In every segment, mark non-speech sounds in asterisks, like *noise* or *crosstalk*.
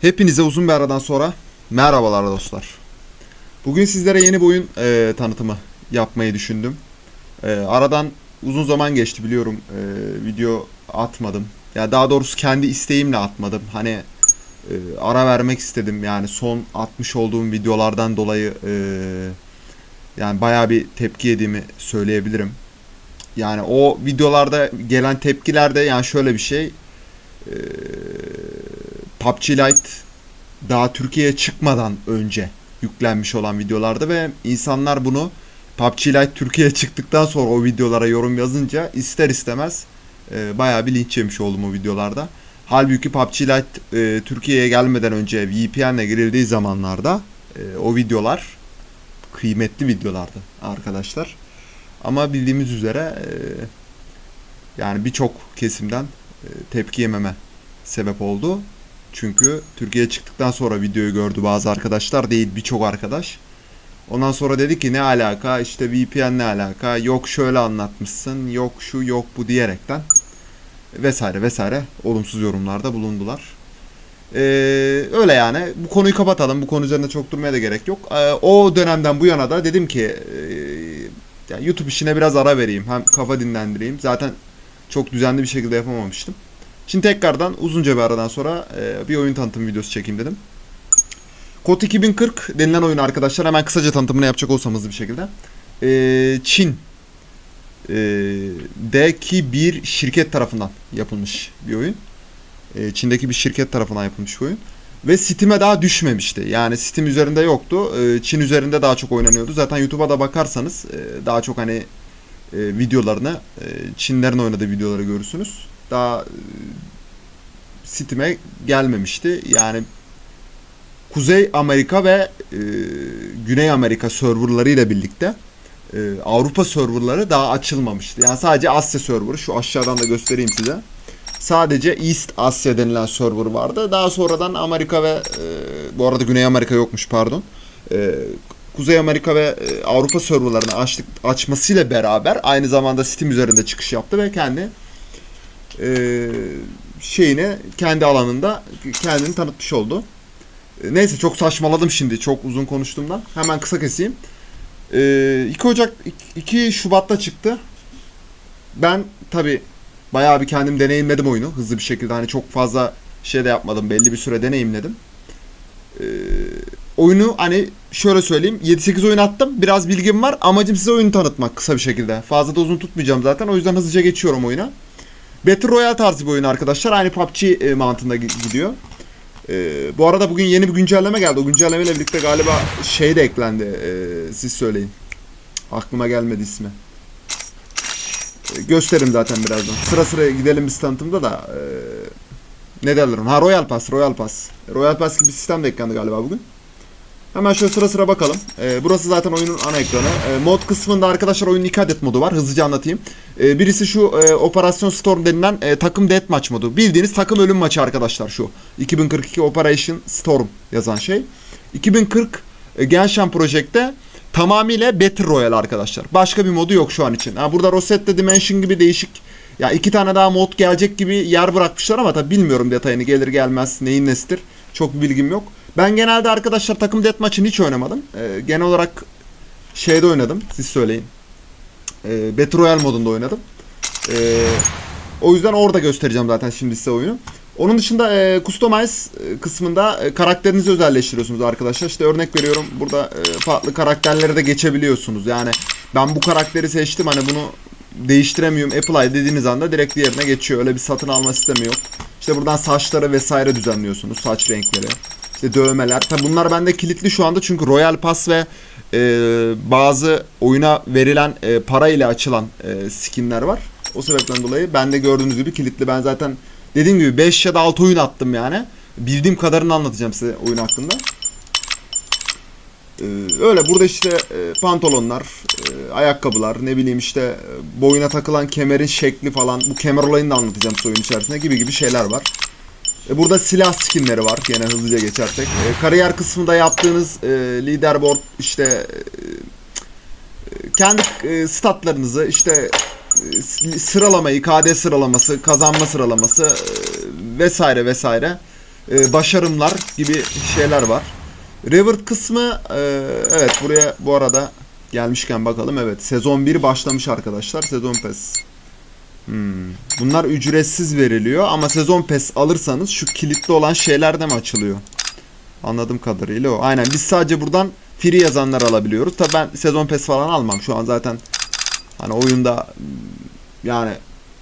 Hepinize uzun bir aradan sonra merhabalar dostlar. Bugün sizlere yeni bir oyun e, tanıtımı yapmayı düşündüm. E, aradan uzun zaman geçti biliyorum. E, video atmadım. Ya daha doğrusu kendi isteğimle atmadım. Hani e, ara vermek istedim. Yani son atmış olduğum videolardan dolayı e, yani bayağı bir tepki yediğimi söyleyebilirim. Yani o videolarda gelen tepkilerde yani şöyle bir şey. E, PUBG Lite daha Türkiye'ye çıkmadan önce yüklenmiş olan videolarda ve insanlar bunu PUBG Lite Türkiye'ye çıktıktan sonra o videolara yorum yazınca ister istemez e, bayağı bir linç yemiş oldum o videolarda. Halbuki PUBG Lite e, Türkiye'ye gelmeden önce VPN'le girildiği zamanlarda e, o videolar kıymetli videolardı arkadaşlar. Ama bildiğimiz üzere e, yani birçok kesimden e, tepki yememe sebep oldu. Çünkü Türkiye'ye çıktıktan sonra videoyu gördü bazı arkadaşlar değil birçok arkadaş. Ondan sonra dedi ki ne alaka işte VPN ne alaka yok şöyle anlatmışsın yok şu yok bu diyerekten vesaire vesaire olumsuz yorumlarda bulundular. Ee, öyle yani bu konuyu kapatalım bu konu üzerinde çok durmaya da gerek yok. Ee, o dönemden bu yana da dedim ki e, YouTube işine biraz ara vereyim hem kafa dinlendireyim zaten çok düzenli bir şekilde yapamamıştım. Şimdi tekrardan uzunca bir aradan sonra e, bir oyun tanıtım videosu çekeyim dedim. Kod 2040 denilen oyun arkadaşlar hemen kısaca tanıtımını yapacak olsam hızlı bir şekilde. E, Çin e, deki bir şirket tarafından yapılmış bir oyun. E, Çin'deki bir şirket tarafından yapılmış bir oyun. Ve Steam'e daha düşmemişti. Yani Steam üzerinde yoktu. E, Çin üzerinde daha çok oynanıyordu. Zaten YouTube'a da bakarsanız e, daha çok hani e, videolarını e, Çinlerin oynadığı videoları görürsünüz. Daha e, Steam'e gelmemişti. Yani Kuzey Amerika ve e, Güney Amerika serverları ile birlikte e, Avrupa serverları daha açılmamıştı. Yani sadece Asya serverı şu aşağıdan da göstereyim size. Sadece East Asya denilen server vardı. Daha sonradan Amerika ve e, bu arada Güney Amerika yokmuş pardon. E, Kuzey Amerika ve e, Avrupa serverlarını açtık, açmasıyla beraber aynı zamanda Steam üzerinde çıkış yaptı ve kendi e, şeyini kendi alanında kendini tanıtmış oldu. E, Neyse çok saçmaladım şimdi çok uzun konuştuğumdan. Hemen kısa keseyim. E, 2 Ocak 2 Şubat'ta çıktı. Ben tabi bayağı bir kendim deneyimledim oyunu hızlı bir şekilde. Hani çok fazla şey de yapmadım. Belli bir süre deneyimledim. E, oyunu hani şöyle söyleyeyim 7-8 oyun attım. Biraz bilgim var. Amacım size oyunu tanıtmak kısa bir şekilde. Fazla da uzun tutmayacağım zaten. O yüzden hızlıca geçiyorum oyuna. Battle Royale tarzı bir oyun arkadaşlar. Aynı PUBG e, mantığında gi- gidiyor. E, bu arada bugün yeni bir güncelleme geldi. O güncellemeyle birlikte galiba şey de eklendi. E, siz söyleyin. Aklıma gelmedi ismi. E, gösteririm zaten birazdan. Sıra sıra gidelim bir tanıtımda da. E, ne derler? Ha Royal Pass, Royal Pass. Royal Pass gibi bir sistem de eklendi galiba bugün. Hemen şöyle sıra sıra bakalım. Ee, burası zaten oyunun ana ekranı. Ee, mod kısmında arkadaşlar oyunun iki adet modu var. Hızlıca anlatayım. Ee, birisi şu e, Operasyon Storm denilen e, takım deathmatch modu. Bildiğiniz takım ölüm maçı arkadaşlar şu. 2042 Operation Storm yazan şey. 2040 e, Genshin Project'te tamamıyla Battle Royale arkadaşlar. Başka bir modu yok şu an için. Ha, burada Rosetta Dimension gibi değişik ya iki tane daha mod gelecek gibi yer bırakmışlar ama tabi bilmiyorum detayını gelir gelmez neyin nesidir. Çok bilgim yok. Ben genelde arkadaşlar takım deathmatch'ını hiç oynamadım. Ee, genel olarak şeyde oynadım. Siz söyleyin. Ee, Battle Royale modunda oynadım. Ee, o yüzden orada göstereceğim zaten şimdi size oyunu. Onun dışında e, Customize e, kısmında e, karakterinizi özelleştiriyorsunuz arkadaşlar. İşte örnek veriyorum burada e, farklı karakterlere de geçebiliyorsunuz. Yani ben bu karakteri seçtim hani bunu değiştiremiyorum apply dediğiniz anda direkt diğerine geçiyor. Öyle bir satın alma sistemi yok. İşte buradan saçları vesaire düzenliyorsunuz. Saç renkleri. Dövmeler. Tabi bunlar bende kilitli şu anda çünkü Royal Pass ve e, bazı oyuna verilen e, para ile açılan e, skinler var. O sebepten dolayı bende gördüğünüz gibi kilitli. Ben zaten dediğim gibi 5 ya da 6 oyun attım yani. Bildiğim kadarını anlatacağım size oyun hakkında. Ee, öyle burada işte e, pantolonlar, e, ayakkabılar, ne bileyim işte e, boyuna takılan kemerin şekli falan. Bu kemer olayını da anlatacağım oyun içerisinde gibi gibi şeyler var. E, burada silah skinleri var gene hızlıca geçersek. E, kariyer kısmında yaptığınız e, leaderboard işte e, kendi e, statlarınızı işte sıralamayı, KD sıralaması, kazanma sıralaması vesaire vesaire başarımlar gibi şeyler var. Reward kısmı evet buraya bu arada gelmişken bakalım. Evet sezon 1 başlamış arkadaşlar. Sezon Pass. Hmm. Bunlar ücretsiz veriliyor ama sezon Pass alırsanız şu kilitli olan şeyler de mi açılıyor? Anladığım kadarıyla o. Aynen biz sadece buradan free yazanlar alabiliyoruz. Tabi ben sezon Pass falan almam. Şu an zaten hani oyunda yani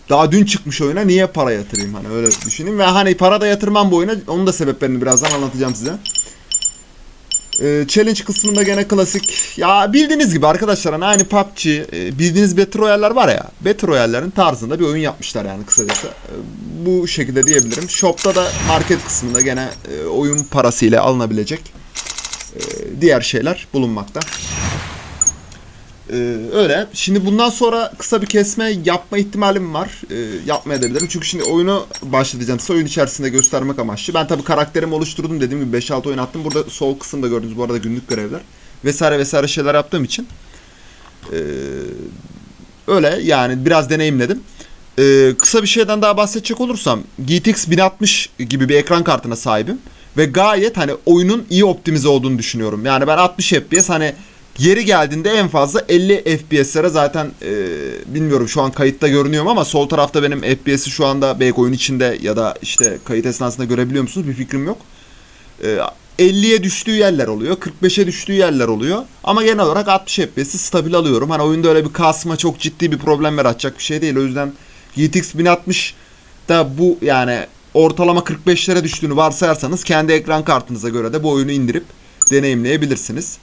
daha dün çıkmış oyuna niye para yatırayım hani öyle düşüneyim ve hani para da yatırmam bu oyuna onun da sebeplerini birazdan anlatacağım size. Ee, challenge kısmında gene klasik ya bildiğiniz gibi arkadaşlar hani aynı PUBG e, bildiğiniz Battle Royale'ler var ya Battle Royale'lerin tarzında bir oyun yapmışlar yani kısacası. Ee, bu şekilde diyebilirim. Shop'ta da market kısmında gene e, oyun parasıyla alınabilecek e, diğer şeyler bulunmakta. Ee, öyle. Şimdi bundan sonra kısa bir kesme yapma ihtimalim var. Ee, yapmayabilirim. Çünkü şimdi oyunu başlatacağım. Size oyun içerisinde göstermek amaçlı. Ben tabii karakterimi oluşturdum. Dediğim gibi 5-6 oyun attım. Burada sol kısımda gördüğünüz bu arada günlük görevler. Vesaire vesaire şeyler yaptığım için. Ee, öyle yani biraz deneyimledim. Ee, kısa bir şeyden daha bahsedecek olursam GTX 1060 gibi bir ekran kartına sahibim. Ve gayet hani oyunun iyi optimize olduğunu düşünüyorum. Yani ben 60 FPS hani Yeri geldiğinde en fazla 50 FPS'lere zaten e, bilmiyorum şu an kayıtta görünüyorum ama sol tarafta benim FPS'i şu anda belki oyun içinde ya da işte kayıt esnasında görebiliyor musunuz bir fikrim yok. E, 50'ye düştüğü yerler oluyor. 45'e düştüğü yerler oluyor. Ama genel olarak 60 FPS'i stabil alıyorum. Hani oyunda öyle bir kasma çok ciddi bir problem yaratacak bir şey değil. O yüzden GTX 1060 da bu yani ortalama 45'lere düştüğünü varsayarsanız kendi ekran kartınıza göre de bu oyunu indirip deneyimleyebilirsiniz.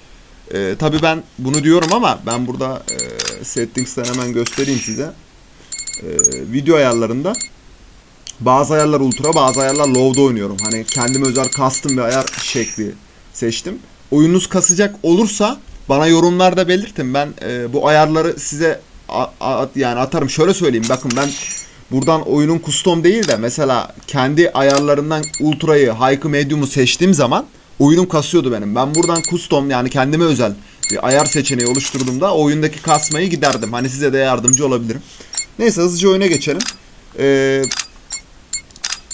Ee, tabii ben bunu diyorum ama ben burada e, settings'ten hemen göstereyim size. Ee, video ayarlarında bazı ayarlar ultra bazı ayarlar low'da oynuyorum. Hani kendime özel custom bir ayar şekli seçtim. Oyununuz kasacak olursa bana yorumlarda belirtin. Ben e, bu ayarları size a- a- yani atarım. Şöyle söyleyeyim bakın ben buradan oyunun custom değil de mesela kendi ayarlarından ultra'yı, high'ı, medium'u seçtiğim zaman oyunum kasıyordu benim. Ben buradan custom yani kendime özel bir ayar seçeneği oluşturduğumda oyundaki kasmayı giderdim. Hani size de yardımcı olabilirim. Neyse hızlıca oyuna geçelim. Ee,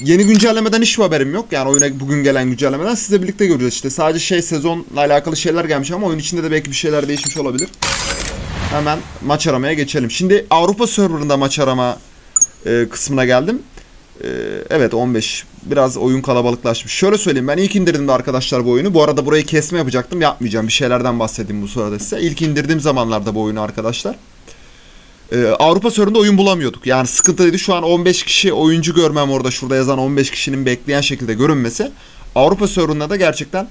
yeni güncellemeden hiçbir haberim yok. Yani oyuna bugün gelen güncellemeden sizle birlikte göreceğiz işte. Sadece şey sezonla alakalı şeyler gelmiş ama oyun içinde de belki bir şeyler değişmiş olabilir. Hemen maç aramaya geçelim. Şimdi Avrupa serverında maç arama e, kısmına geldim. Ee, evet 15. Biraz oyun kalabalıklaşmış. Şöyle söyleyeyim ben ilk indirdim de arkadaşlar bu oyunu. Bu arada burayı kesme yapacaktım. Yapmayacağım. Bir şeylerden bahsedeyim bu sırada size. İlk indirdiğim zamanlarda bu oyunu arkadaşlar. Ee, Avrupa serverında oyun bulamıyorduk. Yani sıkıntılıydı. Şu an 15 kişi oyuncu görmem orada. Şurada yazan 15 kişinin bekleyen şekilde görünmesi. Avrupa serverında da gerçekten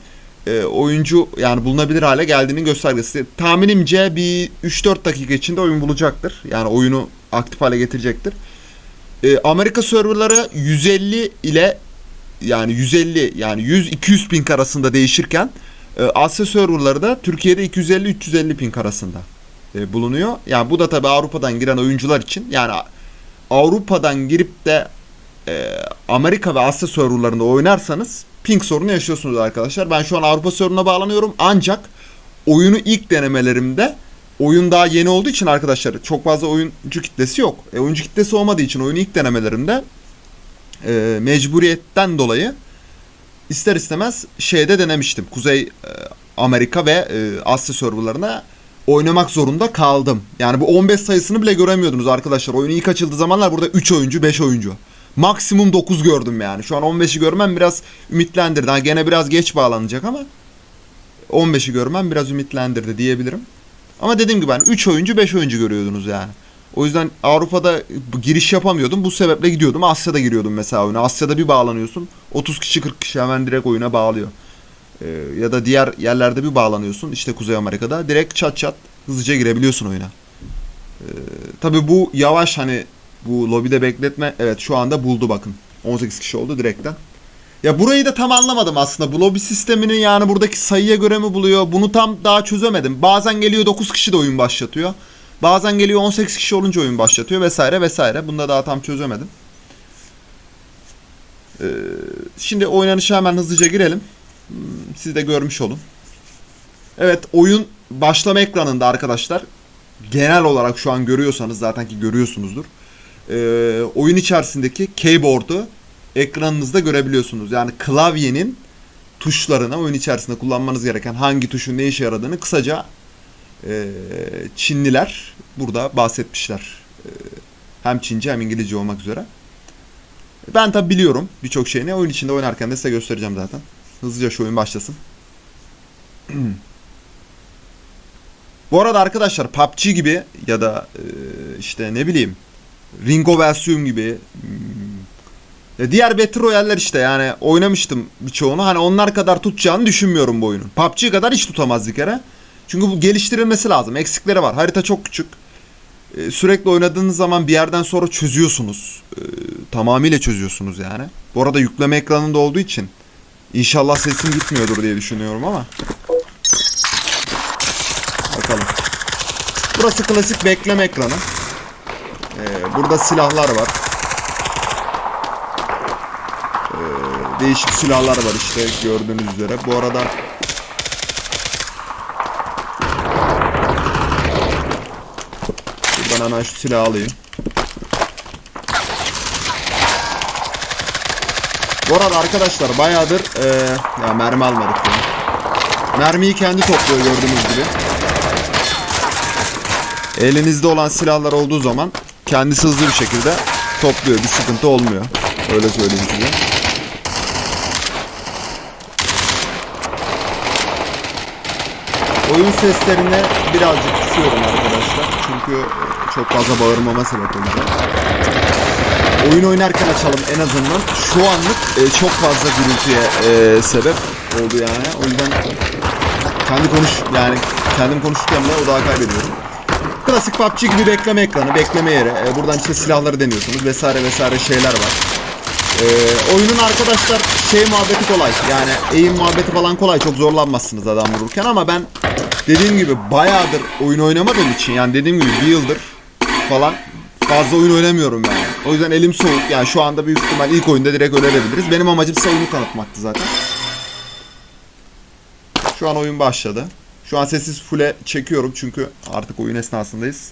e, oyuncu yani bulunabilir hale geldiğinin göstergesi. Tahminimce bir 3-4 dakika içinde oyun bulacaktır. Yani oyunu aktif hale getirecektir. E, Amerika serverları 150 ile yani 150 yani 100-200 ping arasında değişirken e, Asya serverları da Türkiye'de 250-350 ping arasında e, bulunuyor. Yani bu da tabi Avrupa'dan giren oyuncular için yani Avrupa'dan girip de e, Amerika ve Asya serverlarında oynarsanız ping sorunu yaşıyorsunuz arkadaşlar. Ben şu an Avrupa serverına bağlanıyorum ancak oyunu ilk denemelerimde oyun daha yeni olduğu için arkadaşlar çok fazla oyuncu kitlesi yok. E, oyuncu kitlesi olmadığı için oyunu ilk denemelerimde e, mecburiyetten dolayı ister istemez şeyde denemiştim. Kuzey e, Amerika ve e, Asya serverlarına oynamak zorunda kaldım. Yani bu 15 sayısını bile göremiyordunuz arkadaşlar. Oyun ilk açıldığı zamanlar burada 3 oyuncu, 5 oyuncu. Maksimum 9 gördüm yani. Şu an 15'i görmem biraz ümitlendirdi. Ha, gene biraz geç bağlanacak ama 15'i görmem biraz ümitlendirdi diyebilirim. Ama dediğim gibi ben 3 oyuncu 5 oyuncu görüyordunuz yani. O yüzden Avrupa'da giriş yapamıyordum. Bu sebeple gidiyordum. Asya'da giriyordum mesela oyuna. Asya'da bir bağlanıyorsun. 30 kişi 40 kişi hemen direkt oyuna bağlıyor. Ee, ya da diğer yerlerde bir bağlanıyorsun. İşte Kuzey Amerika'da. Direkt çat çat hızlıca girebiliyorsun oyuna. Ee, tabii bu yavaş hani bu lobide bekletme. Evet şu anda buldu bakın. 18 kişi oldu direkten. Ya burayı da tam anlamadım aslında. Bu lobi sistemini yani buradaki sayıya göre mi buluyor? Bunu tam daha çözemedim. Bazen geliyor 9 kişi de oyun başlatıyor. Bazen geliyor 18 kişi olunca oyun başlatıyor vesaire vesaire. Bunu da daha tam çözemedim. Ee, şimdi oynanışa hemen hızlıca girelim. Hmm, Siz de görmüş olun. Evet oyun başlama ekranında arkadaşlar. Genel olarak şu an görüyorsanız zaten ki görüyorsunuzdur. Ee, oyun içerisindeki keyboard'u ekranınızda görebiliyorsunuz. Yani klavyenin tuşlarına oyun içerisinde kullanmanız gereken hangi tuşun ne işe yaradığını kısaca e, Çinliler burada bahsetmişler. E, hem Çince hem İngilizce olmak üzere. Ben tabi biliyorum birçok şeyini. Oyun içinde oynarken de size göstereceğim zaten. Hızlıca şu oyun başlasın. *clears throat* Bu arada arkadaşlar PUBG gibi ya da e, işte ne bileyim Ringo Versium gibi hmm, ya diğer Battle Royale'ler işte yani oynamıştım birçoğunu. Hani onlar kadar tutacağını düşünmüyorum bu oyunun. PUBG kadar hiç tutamaz bir kere. Çünkü bu geliştirilmesi lazım. Eksikleri var. Harita çok küçük. Ee, sürekli oynadığınız zaman bir yerden sonra çözüyorsunuz. Ee, tamamıyla çözüyorsunuz yani. Bu arada yükleme ekranında olduğu için inşallah sesim gitmiyordur diye düşünüyorum ama. Bakalım. Burası klasik bekleme ekranı. Burada silahlar var. Değişik silahlar var işte gördüğünüz üzere. Bu arada Buradan hemen şu silahı alayım. Bu arada arkadaşlar bayağıdır eee ya mermi almadık ya. Mermiyi kendi topluyor gördüğünüz gibi. Elinizde olan silahlar olduğu zaman kendisi hızlı bir şekilde topluyor. Bir sıkıntı olmuyor. Öyle söyleyeyim size. Oyun seslerine birazcık kısıyorum arkadaşlar. Çünkü çok fazla bağırmama sebep olacak. Oyun oynarken açalım en azından. Şu anlık e, çok fazla gürültüye e, sebep oldu yani. O yüzden kendi konuş yani kendim konuşurken bile odağı kaybediyorum. Klasik PUBG gibi bekleme ekranı, bekleme yeri. E, buradan işte silahları deniyorsunuz vesaire vesaire şeyler var. Ee, oyunun arkadaşlar şey muhabbeti kolay. Yani eğim muhabbeti falan kolay. Çok zorlanmazsınız adam vururken ama ben dediğim gibi bayağıdır oyun oynamadığım için yani dediğim gibi bir yıldır falan fazla oyun oynamıyorum yani. O yüzden elim soğuk. Yani şu anda büyük ihtimal ilk oyunda direkt ölebiliriz. Benim amacım size oyunu tanıtmaktı zaten. Şu an oyun başladı. Şu an sessiz full'e çekiyorum çünkü artık oyun esnasındayız.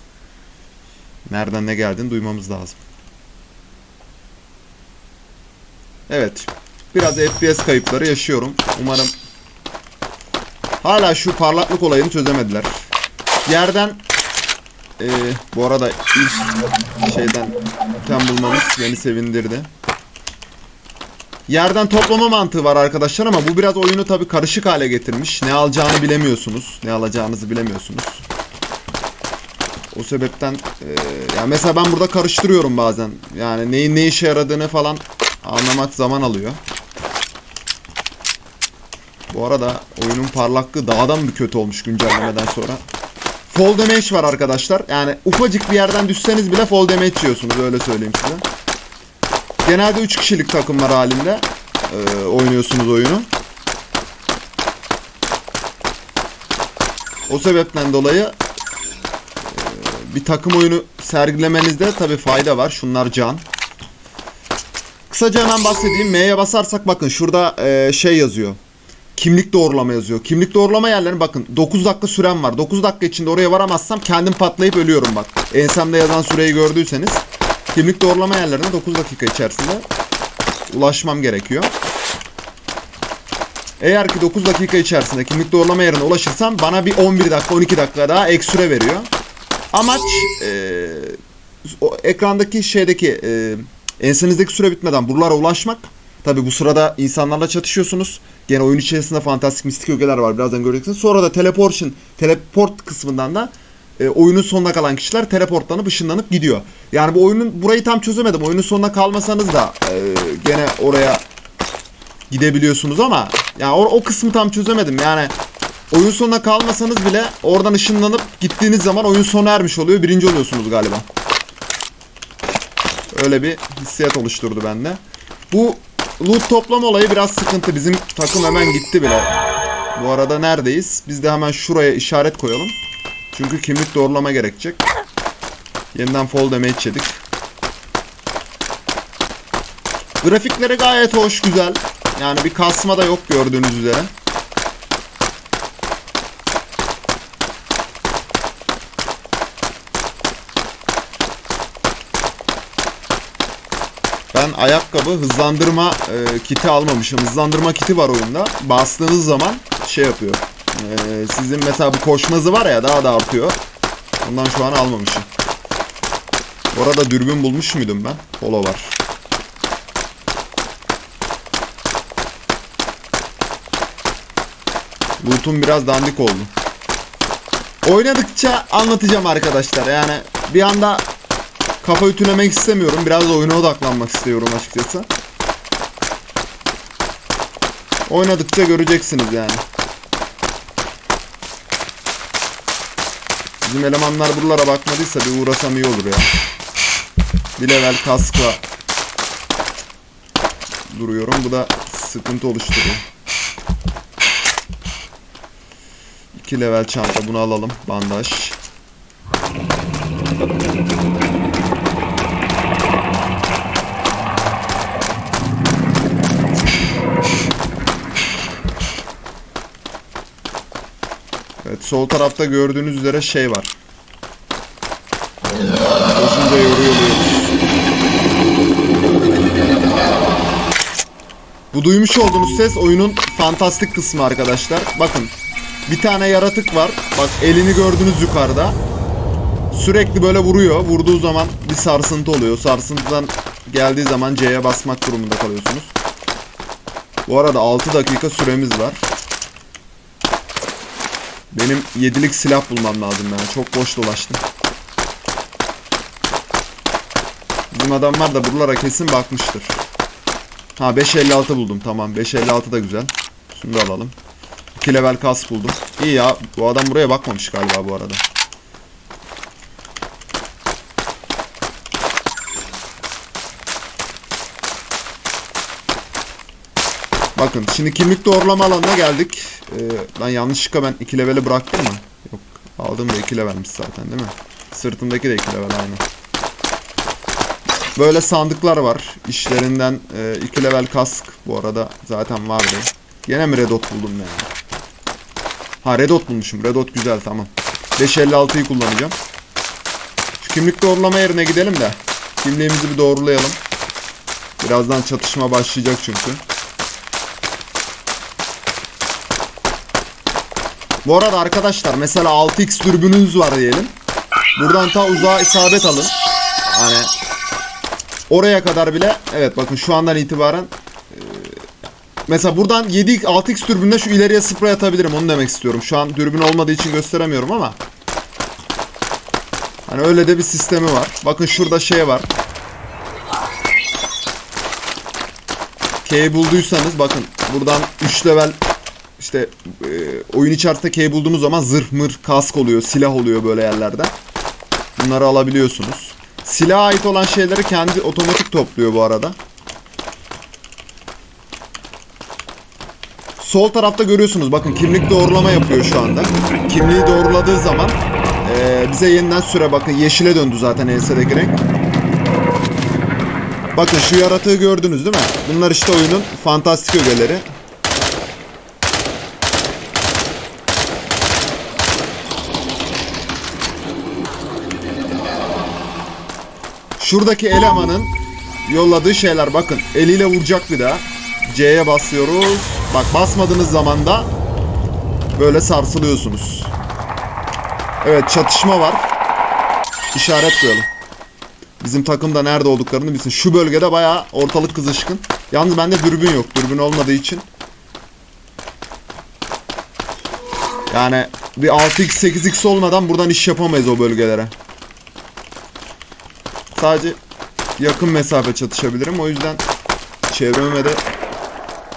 Nereden ne geldiğini duymamız lazım. Evet. Biraz FPS kayıpları yaşıyorum. Umarım hala şu parlaklık olayını çözemediler. Yerden e, bu arada ilk şeyden tem bulmamız beni sevindirdi. Yerden toplama mantığı var arkadaşlar ama bu biraz oyunu tabii karışık hale getirmiş. Ne alacağını bilemiyorsunuz. Ne alacağınızı bilemiyorsunuz. O sebepten e, yani mesela ben burada karıştırıyorum bazen. Yani neyin ne işe yaradığını falan anlamak zaman alıyor. Bu arada oyunun parlaklığı daha da mı kötü olmuş güncellemeden sonra? Fall damage var arkadaşlar. Yani ufacık bir yerden düşseniz bile fall damage yiyorsunuz öyle söyleyeyim size. Genelde 3 kişilik takımlar halinde e, oynuyorsunuz oyunu. O sebepten dolayı e, bir takım oyunu sergilemenizde tabi fayda var. Şunlar can. Kısaca hemen bahsedeyim. M'ye basarsak bakın şurada e, şey yazıyor. Kimlik doğrulama yazıyor. Kimlik doğrulama yerlerine bakın 9 dakika sürem var. 9 dakika içinde oraya varamazsam kendim patlayıp ölüyorum bak. Ensemde yazan süreyi gördüyseniz. Kimlik doğrulama yerlerine 9 dakika içerisinde ulaşmam gerekiyor. Eğer ki 9 dakika içerisinde kimlik doğrulama yerine ulaşırsam bana bir 11 dakika 12 dakika daha ek süre veriyor. Amaç e, o ekrandaki şeydeki e, ensenizdeki süre bitmeden buralara ulaşmak. Tabi bu sırada insanlarla çatışıyorsunuz. Gene oyun içerisinde fantastik mistik ögeler var. Birazdan göreceksiniz. Sonra da teleportation, teleport kısmından da e, oyunun sonuna kalan kişiler teleportlanıp ışınlanıp gidiyor. Yani bu oyunun burayı tam çözemedim. Oyunun sonuna kalmasanız da e, gene oraya gidebiliyorsunuz ama yani o, o kısmı tam çözemedim. Yani oyun sonuna kalmasanız bile oradan ışınlanıp gittiğiniz zaman oyun sona ermiş oluyor. Birinci oluyorsunuz galiba. Öyle bir hissiyat oluşturdu bende. Bu loot toplama olayı biraz sıkıntı. Bizim takım hemen gitti bile. Bu arada neredeyiz? Biz de hemen şuraya işaret koyalım. Çünkü kimlik doğrulama gerekecek. Yeniden fall damage yedik. Grafikleri gayet hoş, güzel. Yani bir kasma da yok gördüğünüz üzere. Ben ayakkabı hızlandırma e, kiti almamışım. Hızlandırma kiti var oyunda. Bastığınız zaman şey yapıyor. E, sizin mesela bu koşma hızı var ya daha da artıyor. Ondan şu an almamışım. Orada dürbün bulmuş muydum ben? Polo var. Loot'um biraz dandik oldu. Oynadıkça anlatacağım arkadaşlar. Yani bir anda kafa ütülemek istemiyorum. Biraz da oyuna odaklanmak istiyorum açıkçası. Oynadıkça göreceksiniz yani. Bizim elemanlar buralara bakmadıysa bir uğrasam iyi olur ya. Bir level kaskla duruyorum. Bu da sıkıntı oluşturuyor. 2 level çanta bunu alalım. Bandaj. Sol tarafta gördüğünüz üzere şey var. Koşunca yoruluyoruz. Bu duymuş olduğunuz ses oyunun fantastik kısmı arkadaşlar. Bakın bir tane yaratık var. Bak elini gördünüz yukarıda. Sürekli böyle vuruyor. Vurduğu zaman bir sarsıntı oluyor. Sarsıntıdan geldiği zaman C'ye basmak durumunda kalıyorsunuz. Bu arada 6 dakika süremiz var. Benim 7'lik silah bulmam lazım yani. Çok boş dolaştım. Bizim adamlar da buralara kesin bakmıştır. Ha 5.56 buldum tamam. 5.56 da güzel. Şunu da alalım. 2 level kas buldum. İyi ya bu adam buraya bakmamış galiba bu arada. Bakın şimdi kimlik doğrulama alanına geldik. Ee, ben yanlışlıkla ben 2 leveli bıraktım mı? Yok aldım da 2 levelmiş zaten değil mi? Sırtındaki de 2 level aynı. Böyle sandıklar var. İşlerinden 2 level kask bu arada zaten vardı. Gene mi redot buldum yani? Ha redot bulmuşum. Redot güzel tamam. 556'yı kullanacağım. Şu kimlik doğrulama yerine gidelim de. Kimliğimizi bir doğrulayalım. Birazdan çatışma başlayacak çünkü. Bu arada arkadaşlar mesela 6x dürbününüz var diyelim. Buradan ta uzağa isabet alın. Hani oraya kadar bile evet bakın şu andan itibaren e, mesela buradan 7 6x dürbünle şu ileriye sprey atabilirim onu demek istiyorum. Şu an dürbün olmadığı için gösteremiyorum ama hani öyle de bir sistemi var. Bakın şurada şey var. K bulduysanız bakın buradan 3 level işte e, oyun içerisinde key bulduğunuz zaman zırh mır kask oluyor silah oluyor böyle yerlerde. Bunları alabiliyorsunuz. Silaha ait olan şeyleri kendi otomatik topluyor bu arada. Sol tarafta görüyorsunuz bakın kimlik doğrulama yapıyor şu anda. Kimliği doğruladığı zaman e, bize yeniden süre bakın yeşile döndü zaten ensedeki renk. Bakın şu yaratığı gördünüz değil mi? Bunlar işte oyunun fantastik ögeleri. Şuradaki elemanın yolladığı şeyler bakın eliyle vuracak bir daha. C'ye basıyoruz. Bak basmadığınız zaman da böyle sarsılıyorsunuz. Evet çatışma var. İşaret koyalım. Bizim takımda nerede olduklarını bilsin. Şu bölgede bayağı ortalık kızışkın. Yalnız bende dürbün yok. Dürbün olmadığı için. Yani bir 6x 8x olmadan buradan iş yapamayız o bölgelere. Sadece yakın mesafe çatışabilirim. O yüzden çevreme de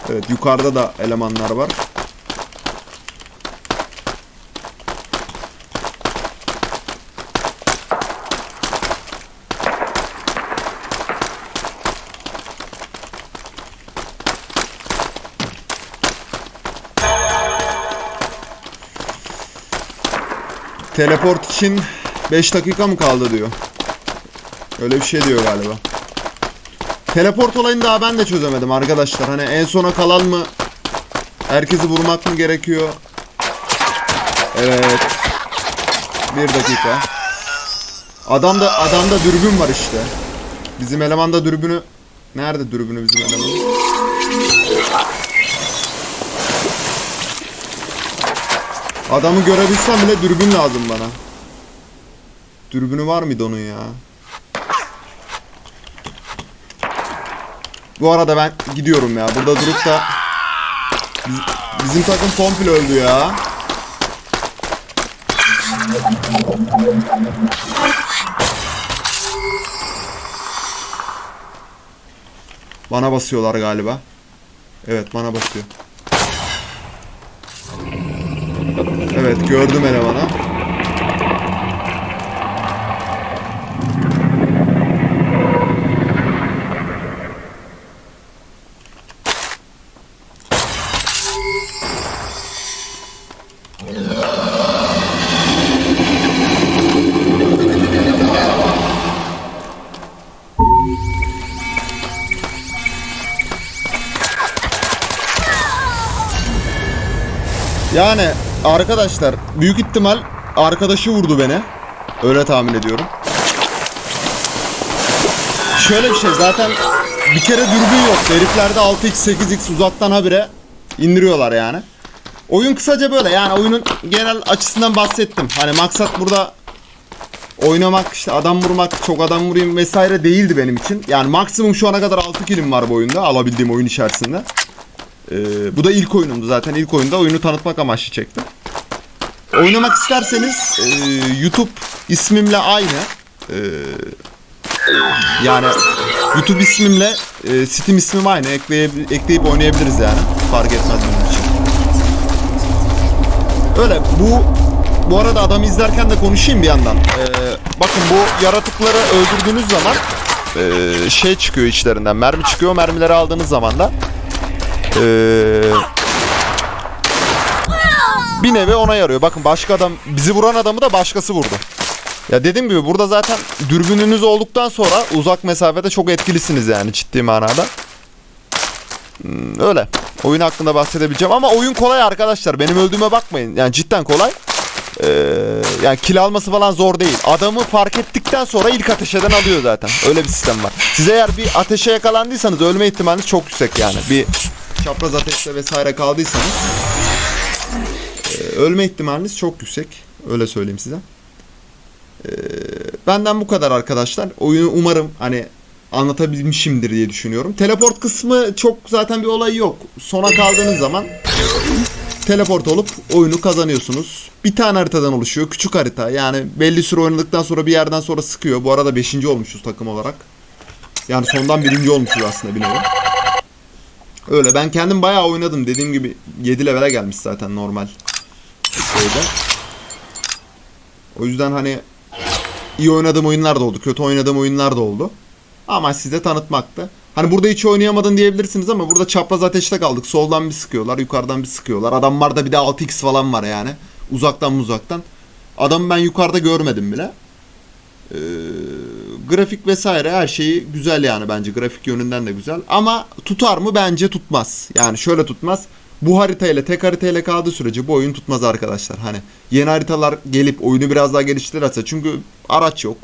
Evet yukarıda da elemanlar var. Teleport için 5 dakika mı kaldı diyor. Öyle bir şey diyor galiba. Teleport olayını daha ben de çözemedim arkadaşlar. Hani en sona kalan mı? Herkesi vurmak mı gerekiyor? Evet. Bir dakika. Adamda adamda dürbün var işte. Bizim elemanda dürbünü Nerede dürbünü bizim elemanın? Adamı görebilsem bile dürbün lazım bana. Dürbünü var mıydı onun ya? Bu arada ben gidiyorum ya. Burada durup da Biz- bizim takım komple öldü ya. Bana basıyorlar galiba. Evet bana basıyor. Evet gördüm elemanı. Yani arkadaşlar büyük ihtimal arkadaşı vurdu beni. Öyle tahmin ediyorum. Şöyle bir şey zaten bir kere dürbün yok. Heriflerde 6x 8x uzaktan habire indiriyorlar yani. Oyun kısaca böyle yani oyunun genel açısından bahsettim. Hani maksat burada oynamak işte adam vurmak çok adam vurayım vesaire değildi benim için. Yani maksimum şu ana kadar 6 kilim var bu oyunda alabildiğim oyun içerisinde. Ee, bu da ilk oyunumdu zaten. ilk oyunda oyunu tanıtmak amaçlı çektim. Oynamak isterseniz e, YouTube ismimle aynı. Ee, yani YouTube ismimle e, Steam ismim aynı. Ekleyip, ekleyip oynayabiliriz yani. Fark etmez benim için. Öyle bu bu arada adamı izlerken de konuşayım bir yandan. Ee, bakın bu yaratıkları öldürdüğünüz zaman e, şey çıkıyor içlerinden. Mermi çıkıyor. Mermileri aldığınız zaman da ee, bir nevi ona yarıyor. Bakın başka adam bizi vuran adamı da başkası vurdu. Ya dediğim gibi burada zaten dürbününüz olduktan sonra uzak mesafede çok etkilisiniz yani ciddi manada. Hmm, öyle. Oyun hakkında bahsedebileceğim ama oyun kolay arkadaşlar. Benim öldüğüme bakmayın. Yani cidden kolay. Ee, yani kill alması falan zor değil. Adamı fark ettikten sonra ilk ateş eden alıyor zaten. Öyle bir sistem var. Siz eğer bir ateşe yakalandıysanız ölme ihtimaliniz çok yüksek yani. Bir çapraz ateşte vesaire kaldıysanız e, ölme ihtimaliniz çok yüksek. Öyle söyleyeyim size. E, benden bu kadar arkadaşlar. Oyunu umarım hani anlatabilmişimdir diye düşünüyorum. Teleport kısmı çok zaten bir olay yok. Sona kaldığınız zaman teleport olup oyunu kazanıyorsunuz. Bir tane haritadan oluşuyor. Küçük harita. Yani belli süre oynadıktan sonra bir yerden sonra sıkıyor. Bu arada 5. olmuşuz takım olarak. Yani sondan birinci olmuşuz aslında bir nevi. Öyle ben kendim bayağı oynadım. Dediğim gibi 7 levele gelmiş zaten normal şeyde. O yüzden hani iyi oynadığım oyunlar da oldu. Kötü oynadığım oyunlar da oldu. Ama size tanıtmaktı. Hani burada hiç oynayamadın diyebilirsiniz ama burada çapraz ateşte kaldık. Soldan bir sıkıyorlar, yukarıdan bir sıkıyorlar. Adamlarda bir de 6x falan var yani. Uzaktan uzaktan. Adamı ben yukarıda görmedim bile. Ee, grafik vesaire her şeyi güzel yani bence. Grafik yönünden de güzel. Ama tutar mı? Bence tutmaz. Yani şöyle tutmaz. Bu haritayla tek haritayla kaldığı sürece bu oyun tutmaz arkadaşlar. Hani yeni haritalar gelip oyunu biraz daha geliştirirse çünkü araç yok.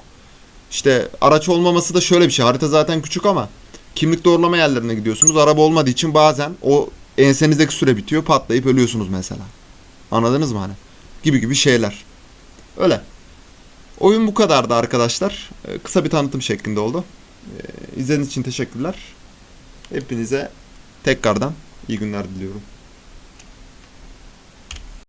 İşte araç olmaması da şöyle bir şey. Harita zaten küçük ama kimlik doğrulama yerlerine gidiyorsunuz. Araba olmadığı için bazen o ensenizdeki süre bitiyor. Patlayıp ölüyorsunuz mesela. Anladınız mı hani? Gibi gibi şeyler. Öyle. Oyun bu kadardı arkadaşlar. Ee, Kısa bir tanıtım şeklinde oldu. Ee, İzlediğiniz için teşekkürler. Hepinize tekrardan iyi günler diliyorum.